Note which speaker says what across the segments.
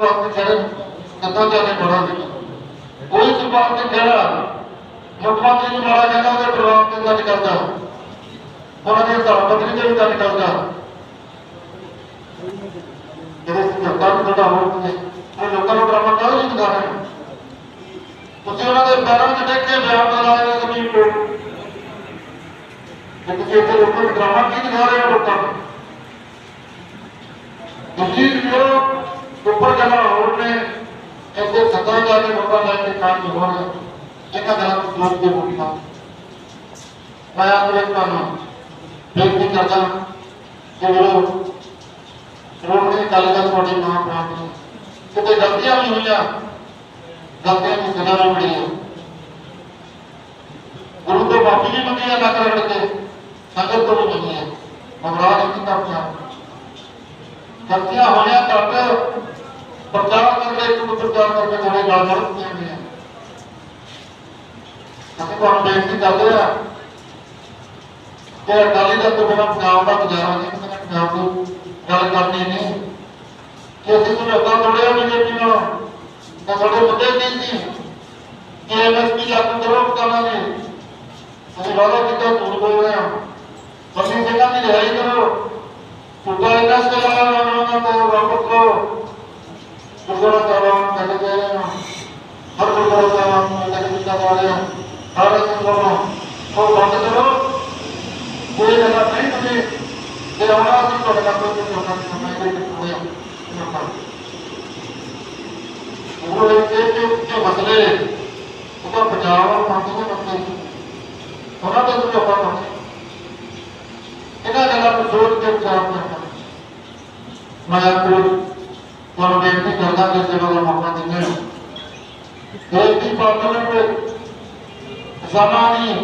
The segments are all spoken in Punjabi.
Speaker 1: ਵਕਤ ਜਿਹੜੇ ਕਿੱਦਾਂ ਜਾਣੇ ਬੜਾ ਕੋਈ ਸੁਭਾਅ ਤੇ ਖੜਾ। ਮੁੱਖ ਮੰਤਰੀ ਨੂੰ ਮਾਰਾ ਕਹਿੰਦਾ, ਉਹਦੇ ਪਰਿਵਾਰ ਤੇ ਗੱਲ ਕਰਦਾ। ਉਹਨਾਂ ਦੇ ਧਰਮ ਪਤਨੀ ਤੇ ਵੀ ਗੱਲ ਕਰਦਾ। ਜਿਹੜੇ ਸਿੱਖਾਂ ਨੂੰ ਤੁਹਾਡਾ ਹੋਰ ਕੀ ਉਹ ਲੋਕਾਂ ਨੂੰ ਡਰਾਮਾ ਕਾਹਦੇ ਲਈ ਦਿਖਾ ਰਹੇ ਤੁਸੀਂ ਉਹਨਾਂ ਦੇ ਪੈਰਾਂ 'ਚ ਡਿੱਗ ਕੇ ਬਿਆਨ ਦਿਲਾਏ ਨੇ ਜ਼ਮੀਨ ਤੋਂ। ਕਿ ਤੁਸੀਂ ਇੱਥੇ ਲੋਕਾਂ ਨੂੰ ਡਰਾਮਾ ਕੀ ਦਿਖਾ ਰਹੇ ਹੋ ਲੋਕਾਂ ਨੂੰ? ਤੁਸੀਂ ਉੱਪਰ ਜਮਾ ਹੋਰ ਨੇ, ਇੱਥੇ ਸਦਾ ਜਾ ਕੇ ਲੋਕਾਂ ਲੈ ਕੇ ਕੰਮ ਹੋ ਰਿਹਾ ਇਹਨਾਂ ਲੋਕ ਦੇ ਮੁੱਢਾ ਮੈਂ ਆਪਣੇ ਤੁਹਾਨੂੰ ਬੇਨਤੀ ਕਰਦਾ। ਕਿ ਉਹ ਰੋਡ ਦੀ ਗੱਲ ਦਾ ਤੁਹਾਡੀ ਮਾਂ ਪ੍ਰਾਪਤ ਕਿਤੇ ਗਲਤੀਆਂ ਵੀ ਹੋਈਆਂ, ਗਲਤੀਆਂ ਦੀ ਸਜ਼ਾ ਵੀ ਮਿਲੀ ਗੁਰੂ ਤੋਂ ਮਾਫੀ ਵੀ ਮੰਗੀ ਹੈ ਨੱਕ ਰਗੜ ਕੇ ਸੰਗਤ ਤੋਂ ਮੰਗੀ ਹੈ। ਮਗਰਾ ਨਹੀਂ ਕੀਤਾ ਗਲਤੀਆਂ ਹੋਈਆਂ ਘੱਟ ਪ੍ਰਚਾਰ ਕਰਕੇ ਇੱਕ ਨੂੰ ਪ੍ਰਚਾਰ ਕਰਕੇ ਥੋੜੇ ਗੱਲ ਕਰ ਦਿੱਤੀਆਂ ਗਈਆਂ ਅਸੀਂ ਤੁਹਾਨੂੰ ਬੇਨਤੀ ਕਰਦੇ ਆ ਕਿ ਅਕਾਲੀ ਦਲ ਤੋਂ ਬਿਨਾਂ ਪੰਜਾਬ ਦਾ ਗੁਜ਼ਾਰਾ ਨਹੀਂ ਕਿਸੇ ਨੇ ਪੰਜਾਬ ਦੀ ਗੱਲ ਕਰਨੀ ਨਹੀਂ। ਕਿ ਅਸੀਂ ਸਮਝੌਤਾ ਤੋੜਿਆ ਬੀਜੇਪੀ ਨਾਲ, ਤਾਂ ਸਾਡੇ ਮੁੱਦੇ ਕੀ ਸੀ? ਕਿ ਐਮਐਸਪੀ ਲਾਗੂ ਕਰੋ ਕਿਸਾਨਾਂ ਦੀ ਅਸੀਂ ਵਾਅਦਾ ਕੀਤਾ, ਝੂਠ ਬੋਲ ਰਹੇ ਹਾਂ। ਬੰਦੀ ਸਿੰਘਾਂ ਦੀ ਰਿਹਾਈ ਕਰੋ। ਟੁੱਟਾ ਇਹਨਾਂ ਸਲਾਹ ਉਹਨਾਂ ਤੋਂ ਵਾਪਸ ਲਓ ਗੁਰਦੁਆਰਾ ਸਾਹਿਬਾਨ ਕਹਿੰਦੇ ਗਏ ਨੇ ਹਰ ਗੁਰਦੁਆਰਾ ਸਾਹਿਬਾਨ ਨੂੰ ਕਹਿੰਦੇ ਕੀਤਾ ਜਾ ਰਿਹਾ। ਹਰ ਇੱਕ ਨੂੰ ਕੋਈ ਜਗ੍ਹਾ ਨਹੀਂ ਤੁਸੀਂ ਜੇ ਆਉਣਾ ਸੀ ਤੁਹਾਡੇ ਕੋਈ ਹੋਣਾ ਸੀ ਮੈਂ ਕੋਈ ਨਹੀਂ ਹੋਇਆ। ਉਹ ਇਹ ਕਿ ਕਿ ਮਸਲੇ ਉਹਦਾ ਬਚਾਅ ਔਰ ਮੰਗ ਦੇ ਮਸਲੇ ਉਹਨਾਂ ਦਾ ਤੁਸੀਂ ਆਪਾਂ ਇਹਨਾਂ ਗੱਲਾਂ ਨੂੰ ਸੋਚ ਕੇ ਵਿਚਾਰ ਕਰਨਾ। ਮੈਂ ਕੋਈ ਤੁਹਾਨੂੰ ਬੇਨਤੀ ਕਰਦਾ ਕਿ ਸੇਵਾ ਦਾ ਮੌਕਾ ਦਿੰਦੇ ਹੋ ਦੇਸ਼ ਦੀ ਪਾਰਲੀਮੈਂਟ ਵਿੱਚ ਕਿਸਾਨਾਂ ਦੀ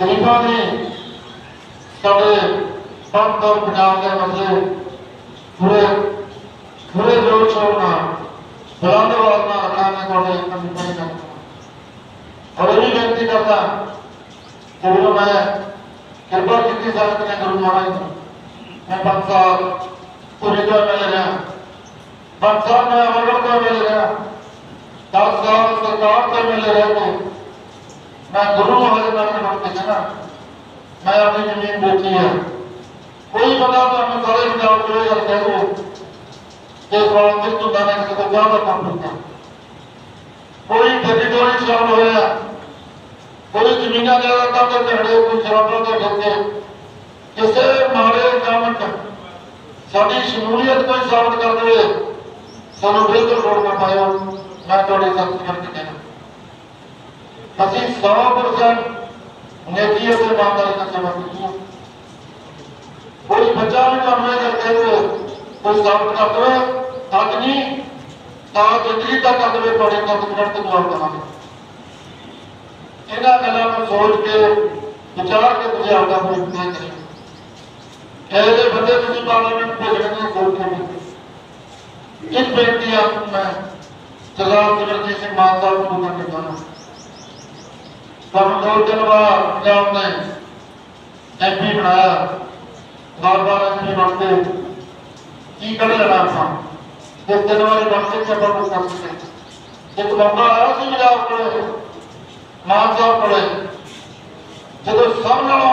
Speaker 1: ਗਰੀਬਾਂ ਦੀ ਸਾਡੇ ਪੰਜ ਦੌਰ ਪੰਜਾਬ ਦੇ ਮਸਲੇ ਪੂਰੇ ਪੂਰੇ ਜੋਰ ਸ਼ੋਰ ਨਾਲ ਬੁਲੰਦ ਆਵਾਜ਼ ਨਾਲ ਰੱਖਾਂ ਮੈਂ ਤੁਹਾਡੇ ਇੱਕ ਨਿਪਟ ਕਰਦਾ ਔਰ ਇਹ ਵੀ ਬੇਨਤੀ ਕਰਦਾ ਕਿ ਜਦੋਂ ਮੈਂ ਕਿਰਪਾ ਕੀਤੀ ਸੰਗਤ ਨੇ ਗੁਰੂ ਮਹਾਰਾਜ ਨੂੰ ਮੈਂ ਪੰਜ ਸਾਲ ਪੂਰੇ ਤੋਂ ਮਿਲ ਰਿਹਾ। ਪੰਜ ਸਾਲ ਮੈਂ ਅਮਰਗੜ ਤੋਂ ਮਿਲ ਰਿਹਾ ਦਸ ਸਾਲ ਸਰਕਾਰ ਤੋਂ ਮਿਲ ਰਿਹਾ ਤੇ ਮੈਂ ਗੁਰੂ ਮਹਾਰਾਜ ਨਾਲ ਮਿਲ ਕੇ ਜਾਣਾ ਮੈਂ ਆਪਣੀ ਜ਼ਮੀਨ ਵੇਚੀ ਹੈ। ਕੋਈ ਬੰਦਾ ਤੁਹਾਨੂੰ ਸਾਰੇ ਪੰਜਾਬ ਤੋਂ ਇਹ ਗੱਲ ਕਹਿ ਦੋ ਕਿ ਕੌਣ ਤੇ ਤੁੰਦਾ ਨੇ ਕਿਸੇ ਤੋਂ ਬਾਹਰ ਦਾ ਕੰਮ ਕੀਤਾ ਕੋਈ ਟੈਰੀਟੋਰੀ ਸ਼ਾਮਲ ਹੋਇਆ ਕੋਈ ਜ਼ਮੀਨਾਂ ਦੇ ਆਧਾਰ ਤੇ ਕਿਸੇ ਮਾੜੇ ਕੰਮ ਸਾਡੀ ਸ਼ਮੂਲੀਅਤ ਕੋਈ ਸਾਬਤ ਕਰ ਦੇਵੇ। ਸਾਨੂੰ ਬਿਲਕੁਲ ਰੋੜ ਨਾ ਪਾਇਓ। ਮੈਂ ਤੁਹਾਡੇ ਸਖਤ ਕਰਕੇ ਕਹਿਣਾ ਅਸੀਂ 100% ਨੇਕੀ ਅਤੇ ਇਮਾਨਦਾਰੀ ਨਾਲ ਸੇਵਾ ਕੀਤੀ ਹੈ ਕੋਈ ਬੱਚਾ ਵੀ ਤੁਹਾਨੂੰ ਇਹ ਕਰਕੇ ਹੋਏ ਕੋਈ ਸਾਬਤ ਕਰ ਦੇਵੇ ਅੱਜ ਨਹੀਂ, ਤਾਂ ਜ਼ਿੰਦਗੀ ਤੱਕ ਕਰ ਦੇਵੇ ਤੁਹਾਡੇ ਕੋਲ ਮਿੰਟ ਤੋਂ ਜਵਾਬ ਇਹਨਾਂ ਗੱਲਾਂ ਨੂੰ ਸੋਚ ਕੇ, ਵਿਚਾਰ ਕੇ ਤੁਸੀਂ ਆਪਦਾ ਫੈਸਲਾ ਕਰਿਓ ਇਹ ਜਿਹੇ ਬੰਦੇ ਤੁਸੀਂ ਪਾਰਲੀਮੈਂਟ ਭੇਜਣ ਦੀ ਸੋਚ ਕੇ ਇੱਕ ਬੇਨਤੀ ਆਪ ਨੂੰ ਮੈਂ ਸਰਦਾਰ ਸਿਮਰਜੀਤ ਸਿੰਘ ਮਾਨ ਸਾਹਿਬ ਨੂੰ ਕਰਨਾ ਚਾਹੁੰਦਾ ਤੁਹਾਨੂੰ। ਦੋ ਦਿਨ ਬਾਅਦ ਪੰਜਾਬ ਨੇ ਐਮਪੀ ਬਣਾਇਆ। ਬਾਰ ਬਾਰ ਐਮਪੀ ਬਣਦੇ ਕੀ ਕਰ ਲੈਣਾ ਆਪਾਂ? ਜੇ ਤਿੰਨ ਵਾਰੀ ਬਣ ਕੇ ਆਪਾਂ ਕੁਝ ਕਰ ਸਕਦੇ ਇੱਕ ਮੌਕਾ ਆਇਆ ਸੀ ਪੰਜਾਬ ਕੋਲੇ ਮਾਨ ਸਾਹਿਬ ਕੋਲੇ। ਜਦੋਂ ਸਭ ਨਾਲੋਂ